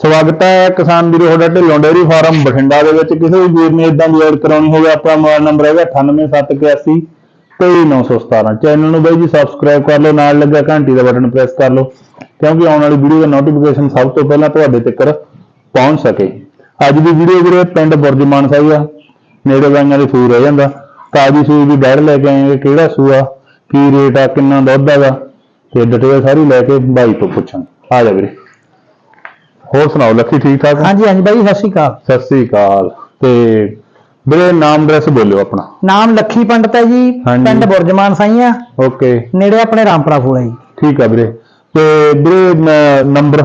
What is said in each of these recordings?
ਸਵਾਗਤ ਹੈ ਕਿਸਾਨ ਵੀਰੋ, ਤੁਹਾਡਾ ਢਿੱਲੋਂ ਡੇਅਰੀ ਫਾਰਮ ਬਠਿੰਡਾ ਦੇ ਵਿੱਚ। ਕਿਸੇ ਵੀ ਵੀਰ ਨੇ ਇਦਾਂ ਦੀ ਐਡ ਕਰਾਉਣੀ ਹੋਵੇ, ਆਪਣਾ ਮੋਬਾਈਲ ਨੰਬਰ ਹੈਗਾ 98781 23917 ਚੈਨਲ ਨੂੰ ਬਾਈ ਜੀ ਸਬਸਕ੍ਰਾਈਬ ਕਰ ਲਓ, ਨਾਲ ਲੱਗਿਆ ਘੰਟੀ ਦਾ ਬਟਨ ਪ੍ਰੈਸ ਕਰ ਲਓ, ਕਿਉਂਕਿ ਆਉਣ ਵਾਲੀ ਵੀਡੀਓ ਦਾ ਨੋਟੀਫਿਕੇਸ਼ਨ ਸਭ ਤੋਂ ਪਹਿਲਾਂ ਤੁਹਾਡੇ ਤੱਕ ਪਹੁੰਚ ਸਕੇ। ਅੱਜ ਦੀ ਵੀਡੀਓ ਵੀਰੇ ਪਿੰਡ ਬੁਰਜਮਾਨ ਸਾਹਿਬ ਆ। ਨੇੜੇ ਗਾਈਆਂ ਦੇ ਸੂਰ ਰਹਿ ਜਾਂਦਾ। ਤਾਜੀ ਸੂਈ ਦੀ ਬੈੜ ਲੈ ਕੇ ਆਏਗੇ ਕਿਹੜਾ ਸੂਆ, ਕੀ ਰੇਟ ਆ, ਕਿੰਨਾ ਦੁੱਧ ਹੈਗਾ, ਤੇ ਡਿਟੇਲ ਸਾਰੀ ਲੈ ਕੇ ਬਾਈ ਤੋਂ ਪੁੱਛਾਂ ਆ ਜਾ ਵੀਰੇ। ਹੋਰ ਸੁਣਾਓ ਲੱਖੀ ਠੀਕ ਠਾਕ ਹਾਂਜੀ ਹਾਂਜੀ ਬਾਈ ਸਤਿ ਸ਼੍ਰੀ ਅਕਾਲ। ਸਤਿ ਸ੍ਰੀ ਅਕਾਲ। ਤੇ ਵੀਰੇ ਨਾਮ ਐਡਰੈਸ ਬੋਲਿਓ ਆਪਣਾ। ਨਾਮ ਲੱਖੀ ਪੰਡਤ ਹੈ ਜੀ ਹਾਂਜੀ। ਪਿੰਡ ਬੁਰਜਮਾਨ ਸਾਈਆਂ। ਓਕੇ। ਨੇੜੇ ਆਪਣੇ ਰਾਮਪੁਰਾ ਫੂਲ ਜੀ। ਠੀਕ ਆ ਵੀਰੇ। ਤੇ ਵੀਰੇ ਨੰਬਰ?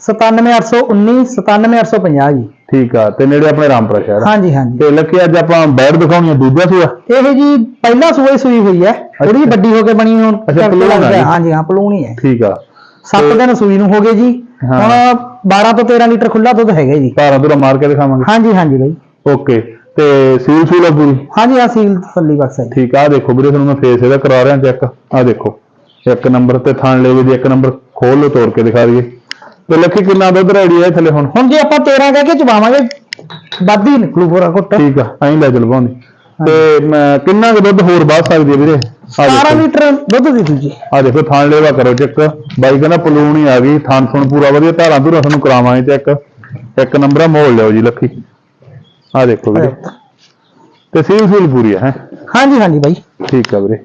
97819 97850 ਜੀ। ਠੀਕ ਆ ਤੇ ਨੇੜੇ ਆਪਣੇ ਰਾਮਪੁਰਾ ਸ਼ਹਿਰ ਆ। ਹਾਂਜੀ ਹਾਂਜੀ। ਤੇ ਲੱਖੀ ਅੱਜ ਆਪਾਂ ਬੈਡ ਦਿਖਾਉਣੀ ਆ ਦੂਜਾ ਸੀਗਾ ਇਹ ਜੀ ਪਹਿਲਾ ਸੂਈ ਸੂਈ ਹੋਈ ਹੈ। ਥੋੜੀ। ਵੱਡੀ ਹੋ ਕੇ ਬਣੀ ਹੁਣ ਅੱਛਾ, ਕਰਕੇ ਪਲੂਣ ਆ ਲੱਗਦਾ ਹੈ। ਜੀ। ਹਾਂਜੀ ਹਾਂ ਪਲੂਣੀ ਹੈ। ਠੀਕ ਆ। 7 ਤੇ- ਦਿਨ ਸੂਈ ਨੂੰ ਹੋ ਗਏ ਜੀ। ਹਾਂ। ਹੁਣ 12 ਤੋਂ 13 ਲੀਟਰ ਖੁੱਲਾ ਦੁੱਧ ਹੈਗਾ ਜੀ। ਧਾਰਾਂ ਧੁਰਾ ਮਾਰ ਕੇ ਦਿਖਾਵਾਂਗੇ। ਹਾਂਜੀ ਹਾਂਜੀ ਬਾਈ। ਓਕੇ। ਤੇ ਸੀਲ ਸੂਲ ਆ ਪੂਰੀ? ਹਾਂਜੀ ਆ ਸੀਲ ਥੱਲੀ ਬਕਸ ਹੈ। ਜੀ। ਠੀਕ ਆ ਆਹ ਦੇਖੋ ਵੀਰੇ ਤੁਹਾਨੂੰ ਮੈਂ ਫੇਸ ਇਹਦਾ ਕਰਾ ਰਿਹਾ ਚੈੱਕ ਆ ਦੇਖੋ ਇੱਕ ਨੰਬਰ ਤੇ ਥਣ ਲੈਵੇ ਦੀ ਇੱਕ ਨੰਬਰ ਖੋਲ ਲਓ ਤੋੜ ਕੇ ਦਿਖਾ ਦਈਏ। ਤੇ ਲੱਖੀ ਕਿੰਨਾ ਦੁੱਧ ਰੈਡੀ ਹੈ ਥੱਲੇ ਹੁਣ? ਹੁਣ ਜੇ ਆਪਾਂ 13 ਕਹਿ ਕੇ ਚਵਾਵਾਂਗੇ ਵੱਧ ਹੀ ਨਿਕਲੂ ਪੂਰਾ ਘੁੱਟ। ਠੀਕ ਆ ਐਂ ਲੈ ਚਲ ਪਾਉਂਦੀ ਤੇ ਮੈਂ ਕਿੰਨਾ ਕੁ ਦੁੱਧ ਹੋਰ ਵੱਧ ਸਕਦੀ ਹੈ ਵੀਰੇ? ਆ 12 ਦੇਖੋ ਲੀਟਰ ਦੁੱਧ ਦੀ ਦੂਜੀ ਆ ਦੇਖੋ ਥਣ ਲੈਵਾ ਕਰੋ ਚੈੱਕ ਬਾਈ ਕਹਿੰਦਾ ਪਲੂਣ ਹੀ ਆ ਗਈ ਥਣ ਸੁਣ ਪੂਰਾ ਵਧੀਆ ਧਾਰਾਂ ਧੁਰਾਂ ਤੁਹਾਨੂੰ ਕਰਾਵਾਂਗੇ ਚੈੱਕ ਇੱਕ ਨੰਬਰ ਆ ਮੋੜ ਲਿਓ ਜੀ ਲੱਖੀ। ਆ ਦੇਖੋ ਵੀਰੇ। ਤੇ ਸੀਲ ਸੀਲ ਪੂਰੀ ਹੈ? ਹਾਂਜੀ ਹਾਂਜੀ ਬਾਈ। ਠੀਕ ਆ ਵੀਰੇ।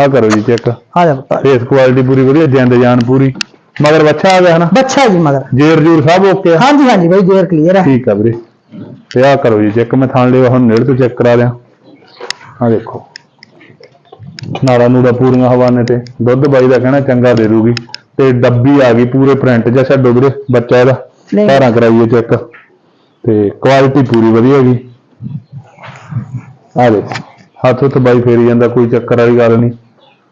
ਆ ਕਰੋ ਜੀ ਚੈੱਕ। ਆ ਜਾ ਪੁੱਤ। ਫੇਸ ਕੁਆਲਿਟੀ ਪੂਰੀ ਵਧੀਆ ਜਿੰਦ ਜਾਨ ਪੂਰੀ। ਮਗਰ ਬੱਚਾ ਆ ਗਿਆ ਹਨਾ? ਬੱਚਾ ਜੀ ਮਗਰ। ਜੇਰ ਜੂਰ ਸਭ ਓਕੇ ਆ। ਹਾਂਜੀ ਹਾਂਜੀ ਬਾਈ ਜੇਰ ਕਲੀਅਰ ਹੈ ਠੀਕ ਆ ਵੀਰੇ। ਤੇ ਆ ਕਰੋ ਜੀ ਚੈੱਕ ਮੈਂ ਥਾਣ ਲਿਆ ਹੁਣ ਨੇੜੇ ਤੋਂ ਚੈੱਕ ਕਰਾ ਲਿਆ ਆ ਦੇਖੋ। ਨਾੜਾ ਨੂੜਾ ਪੂਰੀਆਂ ਹਵਾਨੇ ਤੇ। ਦੁੱਧ ਬਾਈ ਦਾ ਕਹਿਣਾ ਚੰਗਾ ਦੇ ਦੂਗੀ। ਤੇ ਡੱਬੀ ਆ ਗਈ ਪੂਰੇ ਪ੍ਰਿੰਟ ਜਿਹਾ ਛੱਡੋ ਵੀਰੇ ਬੱਚਾ ਇਹਦਾ। ਧਾਰਾਂ ਕਰਾਈਏ ਚੈੱਕ ਤੇ ਕੁਆਲਿਟੀ ਪੂਰੀ ਵਧੀਆ ਹੈਗੀ। ਆ ਹੱਥ ਉੱਤੇ ਬਾਈ ਫੇਰੀ ਜਾਂਦਾ ਕੋਈ ਚੱਕਰ ਵਾਲੀ ਗੱਲ ਨਹੀਂ।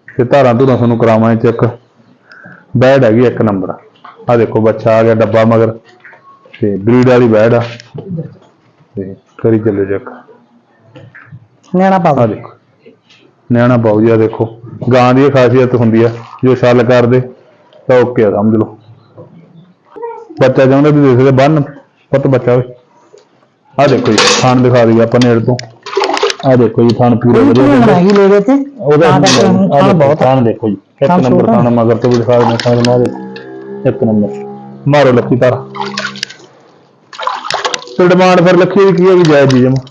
ਤੇ ਧਾਰਾਂ ਧੁਰਾਂ ਤੁਹਾਨੂੰ ਕਰਾਵਾਂਗੇ ਚੈੱਕ ਬੈਡ ਹੈਗੀ ਇੱਕ ਨੰਬਰ ਆ ਦੇਖੋ ਬੱਚਾ ਆ ਗਿਆ ਡੱਬਾ ਮਗਰ। ਤੇ ਬਰੀਡ ਵਾਲੀ ਬੈਡ ਆ। ਤੇ ਕਰੀ ਚੱਲੇ ਚੈੱਕ ਨਿਆਣਾ ਪਾਓ ਦੇਖੋ। ਨਿਆਣਾ ਪਾਉ ਜੀ ਆ ਦੇਖੋ। ਗਾਂ ਦੀ ਇਹ ਖਾਸੀਅਤ ਹੁੰਦੀ ਆ ਜੋ ਛੱਲ ਕਰਦੇ ਤਾਂ ਓਕੇ ਆ ਸਮਝ ਲਓ। ਬੱਚਾ ਚਾਹੁੰਦਾ ਵੀ ਦੇਖਦੇ ਬੰਨ ਪੁੱਤ ਬੱਚਾ ਓਏ। ਆ ਦੇਖੋ ਜੀ ਥਾਣ ਦਿਖਾ ਦਈਏ ਆਪਾਂ ਨੇੜ ਤੋਂ। ਆ ਦੇਖੋ ਜੀ ਥਾਣ ਪੂਰੇ ਵਧੀਆ ਕਿੰਨੀ ਦਿਖਦੇ। ਮਹਿੰਗੀ ਲੈ ਗਏ ਤੇ। ਉਹਦਾ ਦੇਖੋ, ਬਹੁਤ ਥਾਣ ਦੇਖੋ ਜੀ ਇੱਕ ਨੰਬਰ ਥਾਣ ਮਗਰ ਤੋਂ ਵੀ ਦਿਖਾ ਦਿੰਦੇ ਥਾਣ ਮਾਰ। ਇੱਕ ਨੰਬਰ ਮਾਰੋ ਲੱਖੀ ਤਾਰਾ ਤੇ ਡਿਮਾਂਡ ਫਿਰ ਲੱਖੀ ਦੀ ਕੀ ਹੈ ਵੀ ਜਾਇਜ਼ ਜੀ ਜਮਾ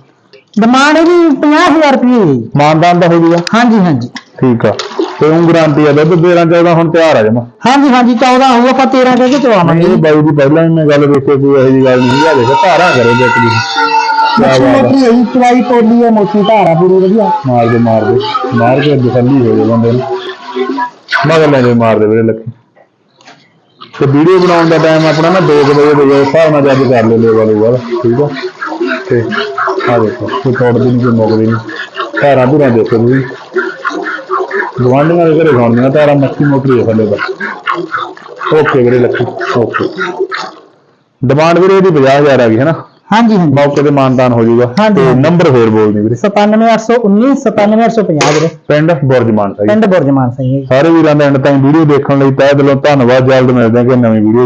ਡਿਮਾਂਡ ਇਹਦੀ 50000 ਰੁਪਏ ਹੈ ਜੀ ਮਾਨਦਾਨ ਦਾ ਹੋ ਜੂਗਾ ਹਾਂਜੀ ਹਾਂਜੀ। ਠੀਕ ਆ। ਤੇ ਉਹ ਗਾਰੰਟੀ ਆ ਦੁੱਧ 13 14 ਹੁਣ ਤਿਆਰ ਆ ਜਮਾ। ਹਾਂਜੀ ਹਾਂਜੀ 14 ਹੋਊ ਆਪਾਂ 13 ਕਹਿ ਕੇ ਚਵਾਵਾਂਗੇ। ਇਹ ਬਾਈ ਦੀ ਪਹਿਲਾਂ ਹੀ ਮੈਂ ਗੱਲ ਵੇਖੇ ਕੋਈ ਇਹੋ ਜੀ ਗੱਲ ਨਹੀਂ ਆ ਦੇਖੋ ਧਾਰਾ ਕਰੋ ਦੇਖ ਦੀ। ਮੱਛੀ ਕਿਆ ਬਾਤ ਆ। ਮੋਟੀ ਹੈ ਜੀ ਚਵਾਈ ਪੋਲੀ ਹੈ ਮੋਟੀ ਧਾਰਾ ਪੂਰੀ ਵਧੀਆ। ਮਾਰ ਦੇ ਮਾਰ ਦੇ। ਮਾਰ ਕੇ ਦਸੱਲੀ ਹੋ ਜਾਏ ਬੰਦੇ ਨੂੰ। ਮਗਰ ਲੈ ਜੇ ਮਾਰ ਦੇ ਵੀਰੇ ਲੱਖੀ ਤੇ ਵੀਡੀਓ ਬਣਾਉਣ ਦਾ ਟਾਈਮ ਆਪਣਾ ਨਾ 2 ਵਜੇ ਦੇ ਜੇ ਹਿਸਾਬ ਨਾਲ ਜੱਜ ਕਰ ਲਿਓ ਲੈਵਾ ਲੂਗਾ। ਠੀਕ ਆ? ਤੇ ਆ ਦੇਖੋ ਕੋਈ ਤੋੜਦੀ ਨਹੀਂ ਕੋਈ ਮੁੱਕਦੀ ਨਹੀਂ। ਧਾਰਾਂ ਧੁਰਾਂ ਦੇਖੋ ਤੁਸੀਂ। ਗਵਾਂਢੀਆਂ ਦੇ ਘਰੇ ਖਾਣੀਆਂ ਧਾਰਾਂ ਮੱਛੀ ਮੋਟਰੀ ਹੈ ਥੱਲੇ ਦਾ ਓਕੇ ਵੀਰੇ ਲੱਖੀ ਓਕੇ ਡਿਮਾਂਡ ਵੀਰੇ ਇਹਦੀ 50000 ਆ ਗਈ ਹੈ ਨਾ ਹਾਂਜੀ ਹਾਂਜੀ। ਮੌਕੇ ਤੇ ਮਾਨਦਾਨ ਹੋ ਜਾਊਗਾ। ਹਾਂਜੀ, ਤੇ। ਨੰਬਰ ਫੇਰ ਬੋਲਦੀ ਵੀਰੇ। 97819 97850 ਵੀਰੇ। ਪਿੰਡ ਬੁਰਜਮਾਨ ਸਾਹਿਬ। ਪਿੰਡ ਬੁਰਜਮਾਨ ਸਿੰਘ ਹੈ ਜੀ। ਸਾਰੇ ਵੀਰਾਂ ਦਾ ਐਂਡ ਤਾਈਂ ਵੀਡੀਓ ਦੇਖਣ ਲਈ ਤਹਿ ਦਿਲੋਂ ਧੰਨਵਾਦ। ਜਲਦ ਮਿਲਦੇ ਹਾਂ ਕਿ ਨਵੀਂ ਵੀਡੀਓ